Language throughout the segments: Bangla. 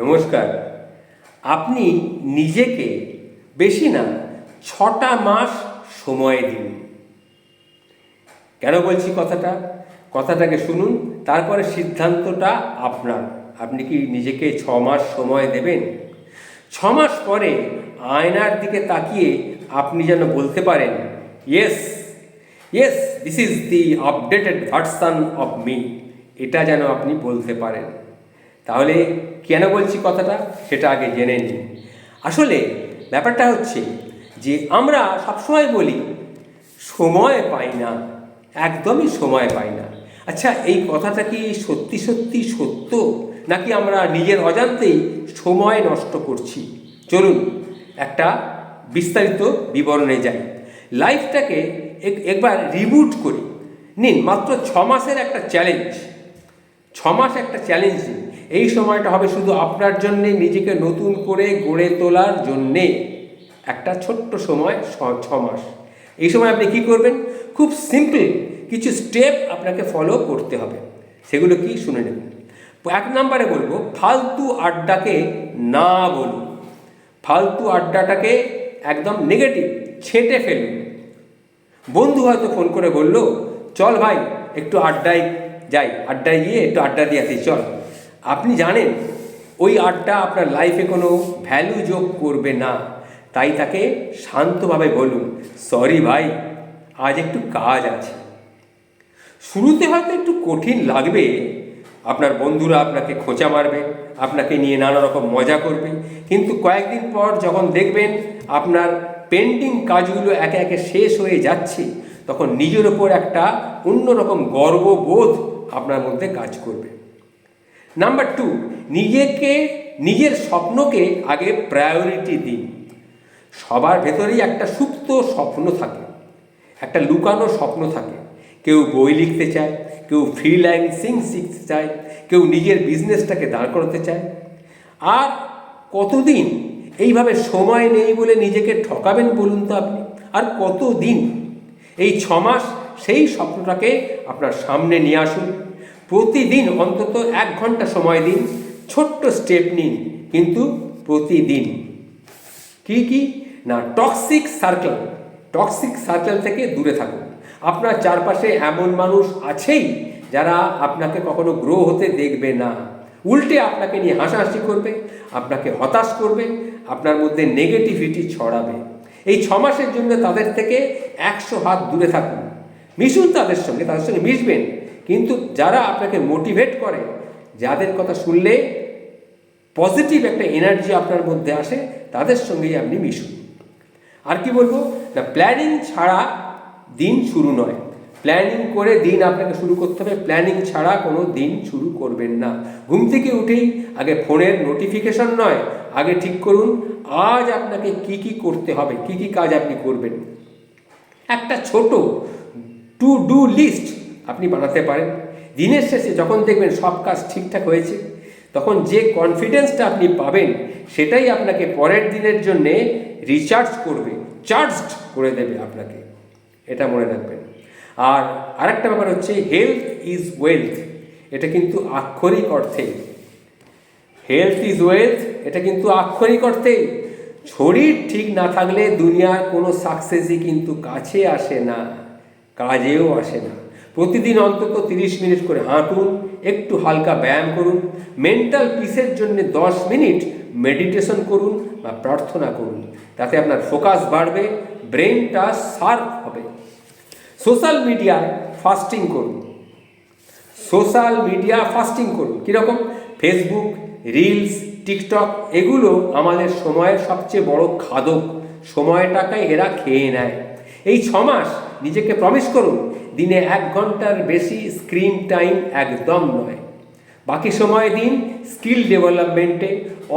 নমস্কার। আপনি নিজেকে বেশি না, ছটা মাস সময় দিন। কেন বলছি কথাটা? কথাটাকে শুনুন, তারপরে সিদ্ধান্তটা আপনার। আপনি কি নিজেকে ছ মাস সময় দেবেন? ছ মাস পরে আয়নার দিকে তাকিয়ে আপনি যেন বলতে পারেন yes yes this is the updated version of me এটা যেন আপনি বলতে পারেন। তাহলে কেন বলছি কথাটা? সেটা আগে জেনে নিন আসলে ব্যাপারটা হচ্ছে যে আমরা সবসময় বলি, সময় পাই না, একদমই সময় পাই না। আচ্ছা এই কথাটা কি সত্যি সত্যি সত্য? নাকি আমরা নিজের অজান্তেই সময় নষ্ট করছি? চলুন, একটা বিস্তারিত বিবরণে যাই। লাইফটাকে এক- একবার রিবুট করি। নিন, মাত্র ছ মাসের একটা চ্যালেঞ্জ। ছ মাস একটা চ্যালেঞ্জ নিন। এই সময়টা হবে শুধু আপনার জন্যে, নিজেকে নতুন করে গড়ে তোলার জন্যে। একটা ছোট্ট সময়, ছ- মাস। এই সময় আপনি কি করবেন? খুব সিম্পল কিছু স্টেপ আপনাকে ফলো করতে হবে। সেগুলো কি? শুনে নেবেন। এক নম্বরে বলব, ফালতু আড্ডাকে না বলুন। ফালতু আড্ডাটাকে একদম নেগেটিভ ছেঁটে ফেলুন। বন্ধু হয়তো ফোন করে বলল, চল ভাই, একটু আড্ডায় যাই। আড্ডায় গিয়ে একটু আড্ডা দিয়ে আসি, চল। আপনি জানেন, ওই আর্টটা আপনার লাইফে কোনো ভ্যালু যোগ করবে না। তাই তাকে শান্তভাবে বলুন সরি ভাই, আজ একটু কাজ আছে। শুরুতে হয়তো একটু কঠিন লাগবে, আপনার বন্ধুরা আপনাকে খোঁচা মারবে, আপনাকে নিয়ে নানা রকম মজা করবে। কিন্তু কয়েকদিন পর যখন দেখবেন আপনার পেন্টিং কাজগুলো একে একে শেষ হয়ে যাচ্ছে, তখন নিজের ওপর একটা অন্যরকম গর্ববোধ আপনার মধ্যে কাজ করবে। নাম্বার টু নিজেকে, নিজের স্বপ্নকে আগে প্রায়োরিটি দিন। সবার ভেতরেই একটা সুপ্ত স্বপ্ন থাকে, একটা লুকানো স্বপ্ন থাকে। কেউ বই লিখতে চায়, কেউ ফ্রিল্যান্সিং শিখতে চায়, কেউ নিজের বিজনেসটাকে দাঁড় করাতে চায়। আর কতদিন এইভাবে সময় নেই বলে নিজেকে ঠকাবেন বলুন তো আপনি? আর কতদিন? এই ছমাস সেই স্বপ্নটাকে আপনার সামনে নিয়ে আসুন। প্রতিদিন অন্তত এক ঘণ্টা সময় দিন, ছোট্ট স্টেপ নিন, কিন্তু প্রতিদিন। কি কি? না টক্সিক সার্কেল টক্সিক সার্কেল থেকে দূরে থাকুন। আপনার চারপাশে এমন মানুষ আছেই যারা আপনাকে কখনো গ্রো হতে দেখবে না। উল্টে আপনাকে নিয়ে হাসাহাসি করবে, আপনাকে হতাশ করবে, আপনার মধ্যে নেগেটিভিটি ছড়াবে। এই ছ মাসের জন্য তাদের থেকে একশো হাত দূরে থাকুন। মিশুন তাদের সঙ্গে তাদের সঙ্গে মিশবেন। কিন্তু যারা আপনাকে মোটিভেট করে, যাদের কথা শুনলে পজিটিভ একটা এনার্জি আপনার মধ্যে আসে, তাদের সঙ্গেই আপনি মিশুন। আর কি বলব? না প্ল্যানিং ছাড়া দিন শুরু নয়। প্ল্যানিং করে দিন আপনাকে শুরু করতে হবে। প্ল্যানিং ছাড়া কোনো দিন শুরু করবেন না। ঘুম থেকে উঠেই আগে ফোনের নোটিফিকেশন নয়। আগে ঠিক করুন, আজ আপনাকে কি কি করতে হবে, কি কি কাজ আপনি করবেন। একটা ছোট টু ডু লিস্ট আপনি বানাতে পারেন। দিনের শেষে যখন দেখবেন সব কাজ ঠিকঠাক হয়েছে, তখন যে কনফিডেন্সটা আপনি পাবেন, সেটাই আপনাকে পরের দিনের জন্যে রিচার্জ করবে চার্জড করে দেবে আপনাকে। এটা মনে রাখবেন। আর আরেকটা ব্যাপার হচ্ছে হেলথ ইজ ওয়েলথ এটা কিন্তু আক্ষরিক অর্থে। হেলথ ইজ ওয়েলথ এটা কিন্তু আক্ষরিক অর্থে। শরীর ঠিক না থাকলে দুনিয়ার কোনো সাকসেসই কিন্তু কাছে আসে না, কাজেও আসে না। প্রতিদিন অন্তত তিরিশ মিনিট করে হাঁটুন, একটু হালকা ব্যায়াম করুন মেন্টাল পিসের জন্য দশ মিনিট মেডিটেশন করুন বা প্রার্থনা করুন। তাতে আপনার ফোকাস বাড়বে ব্রেনটা শার্প হবে। সোশ্যাল মিডিয়ায় ফাস্টিং করুন। সোশ্যাল মিডিয়া ফাস্টিং করুন। কীরকম? ফেসবুক রিলস টিকটক এগুলো আমাদের সময়ের সবচেয়ে বড় খাদক। সময়টাকে এরা খেয়ে নেয়। এই ছ মাস নিজেকে প্রমিস করুন দিনে এক ঘণ্টার বেশি স্ক্রিন টাইম একদম নয়। বাকি সময় দিন স্কিল ডেভেলপমেন্টে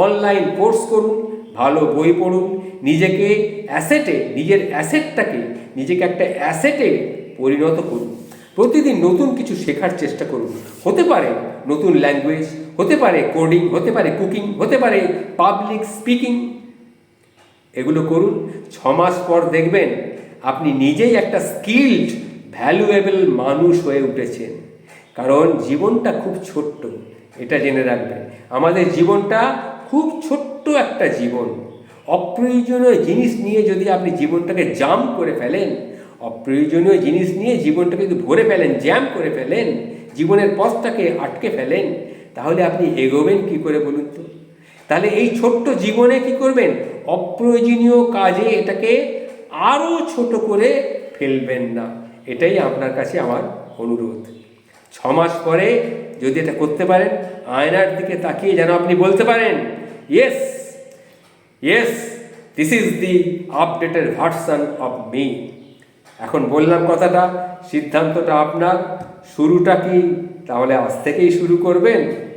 অনলাইন কোর্স করুন, ভালো বই পড়ুন, নিজেকে অ্যাসেটে নিজের অ্যাসেটটাকে নিজেকে একটা অ্যাসেটে পরিণত করুন। প্রতিদিন নতুন কিছু শেখার চেষ্টা করুন। হতে পারে নতুন ল্যাঙ্গুয়েজ হতে পারে কোডিং হতে পারে কুকিং হতে পারে পাবলিক স্পিকিং এগুলো করুন। ছ মাস পর দেখবেন আপনি নিজেই একটা স্কিল্ড ভ্যালুয়েবল মানুষ হয়ে উঠেছেন। কারণ জীবনটা খুব ছোট্ট, এটা জেনে রাখবেন আমাদের জীবনটা খুব ছোট্ট একটা জীবন। অপ্রয়োজনীয় জিনিস নিয়ে যদি আপনি জীবনটাকে জাম করে ফেলেন, অপ্রয়োজনীয় জিনিস নিয়ে জীবনটাকে যদি ভরে ফেলেন জ্যাম করে ফেলেন, জীবনের পথটাকে আটকে ফেলেন, তাহলে আপনি এগোবেন কি করে বলুন তো? তাহলে এই ছোট্ট জীবনে কি করবেন? অপ্রয়োজনীয় কাজে এটাকে আরও ছোট করে ফেলবেন না। এটাই আপনার কাছে আমার অনুরোধ। ছ মাস পরে যদি এটা করতে পারেন, আয়নার দিকে তাকিয়ে যেন আপনি বলতে পারেন yes yes this is the updated version of me এখন বললাম কথাটা, সিদ্ধান্তটা আপনার, শুরুটা কি? তাহলে আজ থেকেই শুরু করবেন?